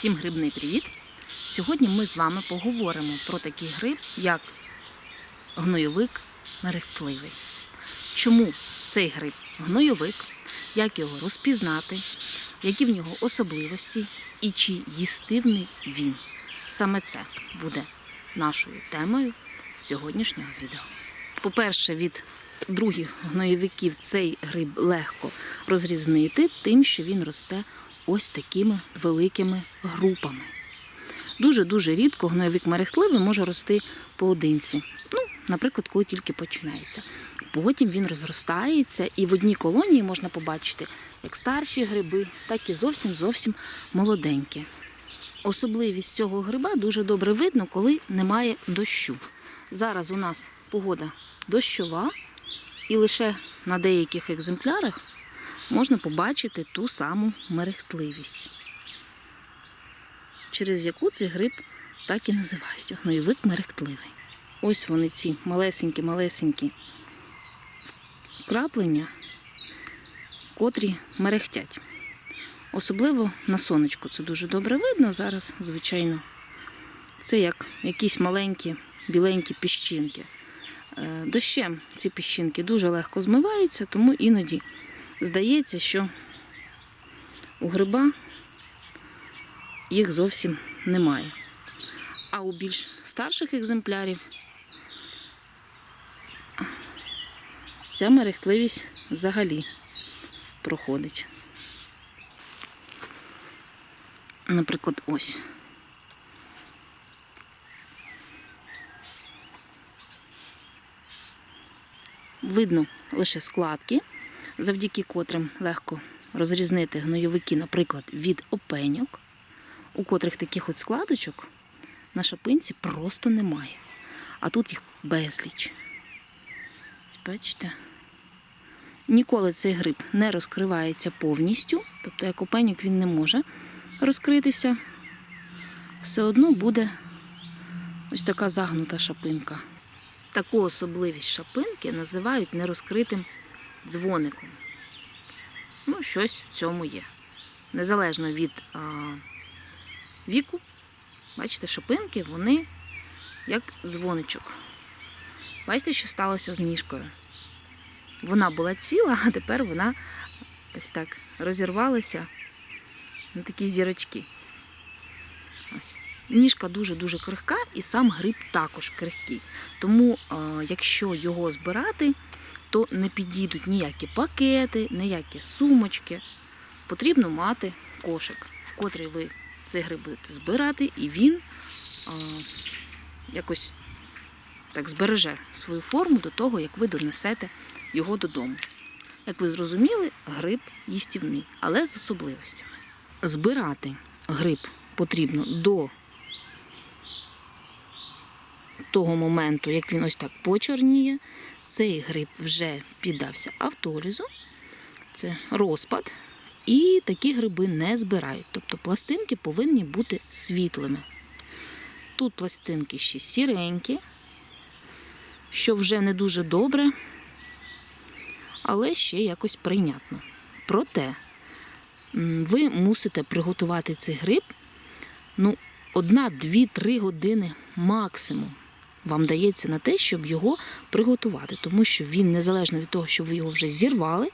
Всім грибний привіт! Сьогодні ми з вами поговоримо про такий гриб, як гнойовик мерехтливий. Чому цей гриб гнойовик, як його розпізнати, які в нього особливості і чи їстивний він. Саме це буде нашою темою сьогоднішнього відео. По-перше, від других гнойовиків цей гриб легко розрізнити, тим, що він росте ось такими великими групами. Дуже-дуже рідко гнойовик мерехтливий може рости поодинці. Ну, наприклад, коли тільки починається. Потім він розростається, і в одній колонії можна побачити як старші гриби, так і зовсім зовсім молоденькі. Особливість цього гриба дуже добре видно, коли немає дощу. Зараз у нас погода дощова, і лише на деяких екземплярах можна побачити ту саму мерехтливість, через яку цей гриб так і називають гнойовик мерехтливий. Ось вони ці малесенькі-малесенькі краплення, котрі мерехтять. Особливо на сонечку це дуже добре видно. Зараз, звичайно, це як якісь маленькі біленькі піщинки. Е, Дощем ці піщинки дуже легко змиваються, тому іноді здається, що у гриба їх зовсім немає. А у більш старших екземплярів ця мерехтливість взагалі проходить. Наприклад, ось. Видно лише складки, завдяки котрим легко розрізнити гнойовики, наприклад, від опеньок, у котрих таких от складочок на шапинці просто немає. А тут їх безліч. Бачите? Ніколи цей гриб не розкривається повністю, тобто як опеньок він не може розкритися. Все одно буде ось така загнута шапинка. Таку особливість шапинки називають нерозкритим дзвоником. Ну, щось в цьому є. Незалежно від а, віку, бачите, шапинки, вони як дзвоничок. Бачите, що сталося з ніжкою? Вона була ціла, а тепер вона ось так розірвалася на такі зірочки. Ось. Ніжка дуже-дуже крихка, і сам гриб також крихкий. Тому, е, якщо його збирати, то не підійдуть ніякі пакети, ніякі сумочки. Потрібно мати кошик, в котрий ви цей гриб будете збирати, і він е, якось так збереже свою форму до того, як ви донесете його додому. Як ви зрозуміли, гриб їстівний, але з особливостями. Збирати гриб потрібно до того моменту, як він ось так почорніє, цей гриб вже піддався автолізу, це розпад, і такі гриби не збирають. Тобто пластинки повинні бути світлими. Тут пластинки ще сіренькі, що вже не дуже добре, але ще якось прийнятно. Проте ви мусите приготувати цей гриб ну, одна, дві, три години максимум вам дається на те, щоб його приготувати, тому що він, незалежно від того, що ви його вже зірвали,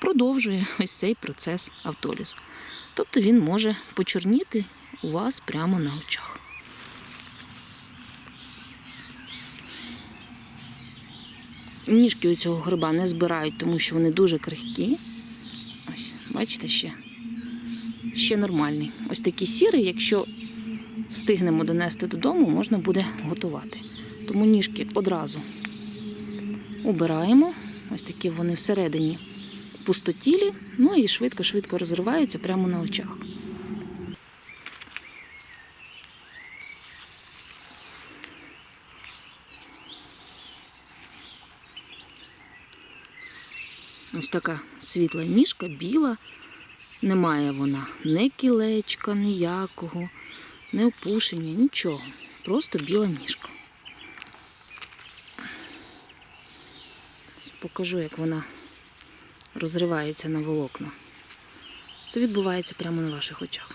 продовжує ось цей процес автолізу. Тобто він може почорніти у вас прямо на очах. Ніжки у цього гриба не збирають, тому що вони дуже крихкі. Ось, бачите, ще, ще нормальний. Ось такий сірий, якщо встигнемо донести додому, можна буде готувати. Тому ніжки одразу убираємо. Ось такі вони всередині пустотілі, ну і швидко-швидко розриваються прямо на очах. Ось така світла ніжка, біла. Немає вона ні кілечка, ніякого, не опушення, нічого. Просто біла ніжка. покажу, як вона розривається на волокна. Це відбувається прямо на ваших очах.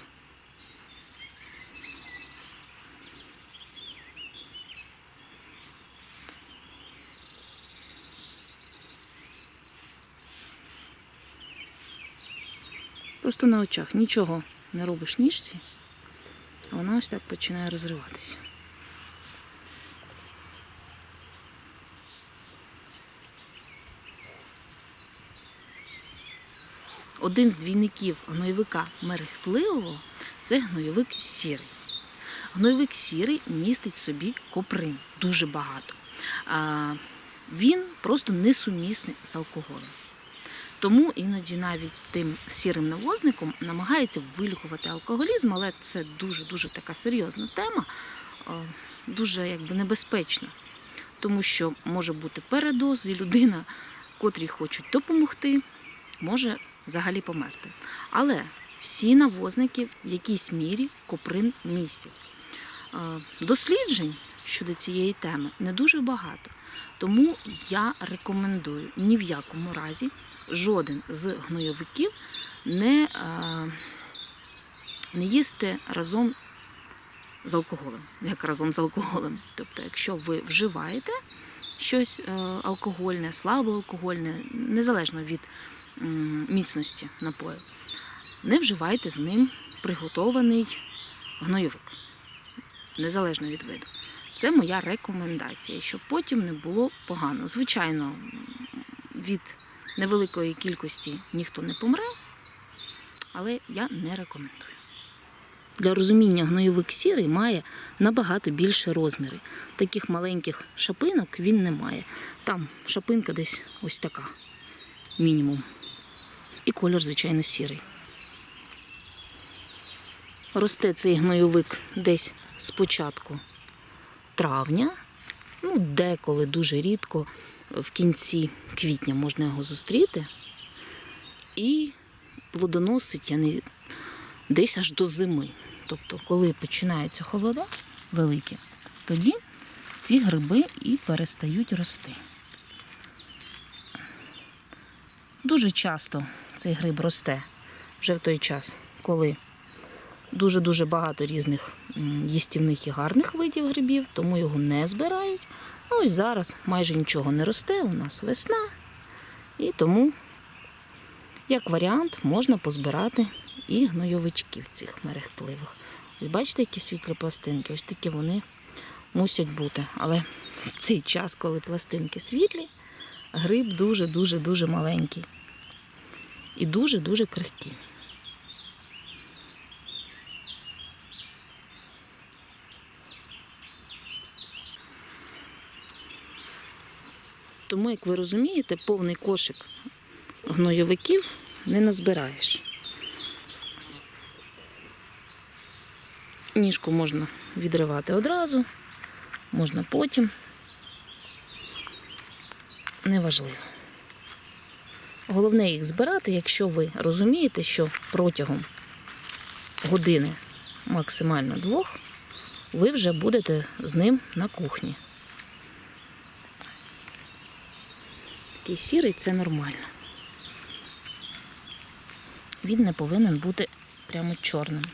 Просто на очах нічого не робиш ніжці, а вона ось так починає розриватися. Один з двійників гнойовика мерехтливого це гнойовик сірий. Гнойовик сірий містить собі коприн дуже багато. Він просто несумісний з алкоголем. Тому іноді навіть тим сірим навозником намагаються вилікувати алкоголізм, але це дуже-дуже така серйозна тема, дуже якби небезпечна. Тому що може бути передоз, і людина, котрій хочуть допомогти, може взагалі померти. Але всі навозники в якійсь мірі коприн містять. Е, Досліджень щодо цієї теми не дуже багато. Тому я рекомендую ні в якому разі жоден з гнойовиків не, е, не їсти разом з алкоголем, як разом з алкоголем. Тобто, якщо ви вживаєте щось е, алкогольне, слабоалкогольне, незалежно від міцності напою, не вживайте з ним приготований гнойовик, незалежно від виду. Це моя рекомендація, щоб потім не було погано. Звичайно, від невеликої кількості ніхто не помре, але я не рекомендую. Для розуміння гнойовик сірий має набагато більше розміри. Таких маленьких шапинок він не має. Там шапинка десь ось така, мінімум. І колір, звичайно, сірий. Росте цей гнойовик десь з початку травня, ну, деколи дуже рідко, в кінці квітня можна його зустріти. І плодоносить я не десь аж до зими. Тобто, коли починаються холода великі, тоді ці гриби і перестають рости. Дуже часто цей гриб росте вже в той час, коли дуже-дуже багато різних їстівних і гарних видів грибів, тому його не збирають. Ну, ось зараз майже нічого не росте, у нас весна. І тому, як варіант, можна позбирати і гнойовичків цих мерехтливих. Ось бачите, які світлі пластинки? Ось такі вони мусять бути. Але в цей час, коли пластинки світлі, гриб дуже-дуже-дуже маленький. І дуже-дуже крихкий. Тому, як ви розумієте, повний кошик гнойовиків не назбираєш. Ніжку можна відривати одразу, можна потім. Неважливо. Головне їх збирати, якщо ви розумієте, що протягом години, максимально двох, ви вже будете з ним на кухні. Такий сірий це нормально. Він не повинен бути прямо чорним.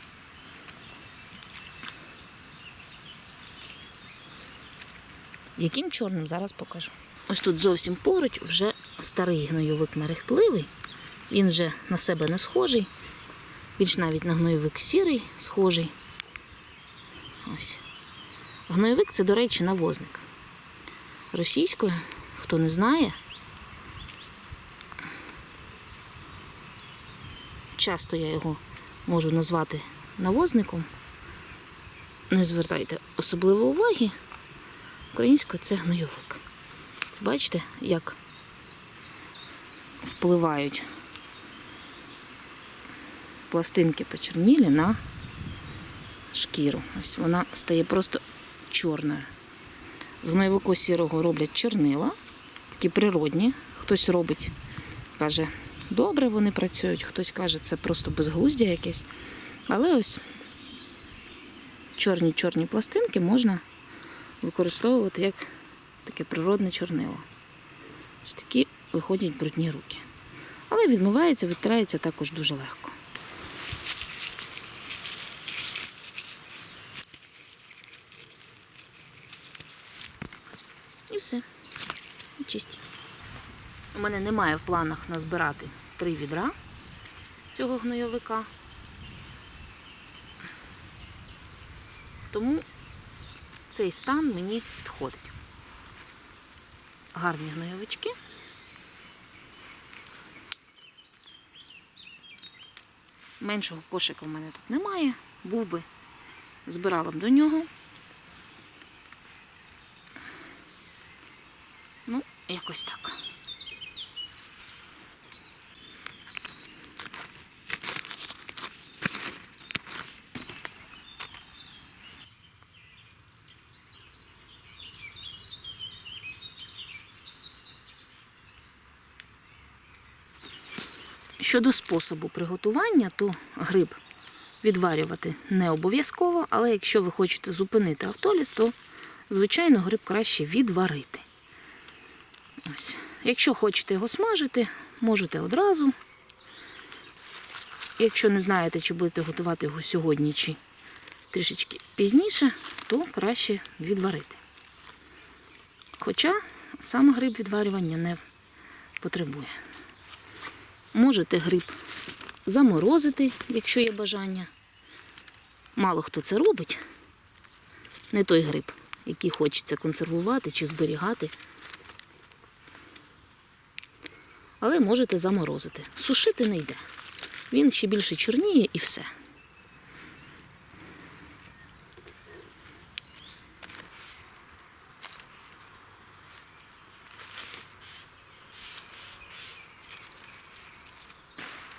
Яким чорним зараз покажу. Ось тут зовсім поруч вже старий гнойовик мерехтливий. Він вже на себе не схожий. Більш навіть на гнойовик сірий схожий. Ось. Гнойовик це, до речі, навозник. Російською, хто не знає, часто я його можу назвати навозником. Не звертайте особливо уваги. Українською це гнойовик. Бачите, як впливають пластинки почернілі на шкіру. Ось вона стає просто чорною. З гнойовику сірого роблять чорнила, такі природні. Хтось робить, каже, добре вони працюють, хтось каже, це просто безглуздя якесь. Але ось чорні-чорні пластинки можна використовувати як таке природне чорнило. Ось такі виходять брудні руки. Але відмивається, відтирається також дуже легко. І все. І чисті. У мене немає в планах назбирати три відра. цього гнойовика. Тому цей стан мені підходить. Гарні гнойовички. Меншого кошика в мене тут немає. Був би, збирала б до нього. Ну, якось так. Щодо способу приготування, то гриб відварювати не обов'язково, але якщо ви хочете зупинити автоліз, то, звичайно, гриб краще відварити. Ось. Якщо хочете його смажити, можете одразу. Якщо не знаєте, чи будете готувати його сьогодні чи трішечки пізніше, то краще відварити. Хоча сам гриб відварювання не потребує. Можете гриб заморозити, якщо є бажання. Мало хто це робить. Не той гриб, який хочеться консервувати чи зберігати. Але можете заморозити. Сушити не йде. Він ще більше чорніє і все.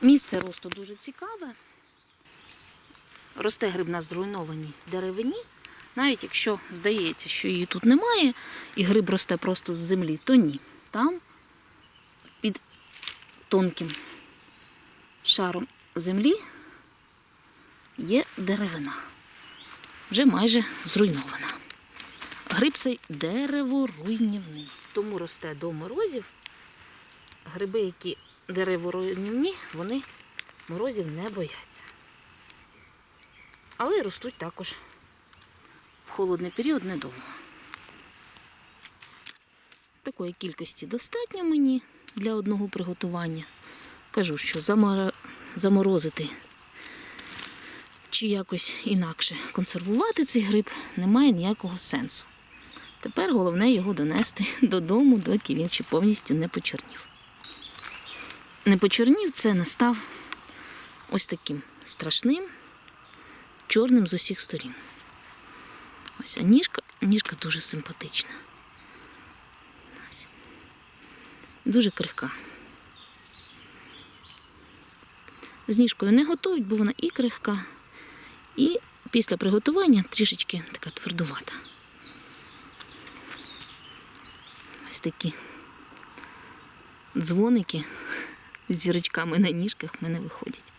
Місце росту дуже цікаве. Росте гриб на зруйнованій деревині. Навіть якщо здається, що її тут немає, і гриб росте просто з землі, то ні. Там під тонким шаром землі є деревина. Вже майже зруйнована. Гриб цей дереворуйнівний, тому росте до морозів. Гриби, які дереворуйнівні, вони морозів не бояться. Але ростуть також в холодний період недовго. Такої кількості достатньо мені для одного приготування. Кажу, що замор- заморозити чи якось інакше консервувати цей гриб немає ніякого сенсу. Тепер головне його донести додому, доки він ще повністю не почорнів. Не почорнів, це не став ось таким страшним, чорним з усіх сторін. Ось, а ніжка, ніжка дуже симпатична. Дуже крихка. З ніжкою не готують, бо вона і крихка, і після приготування трішечки така твердувата. Ось такі дзвоники з зірочками на ніжках в мене виходять.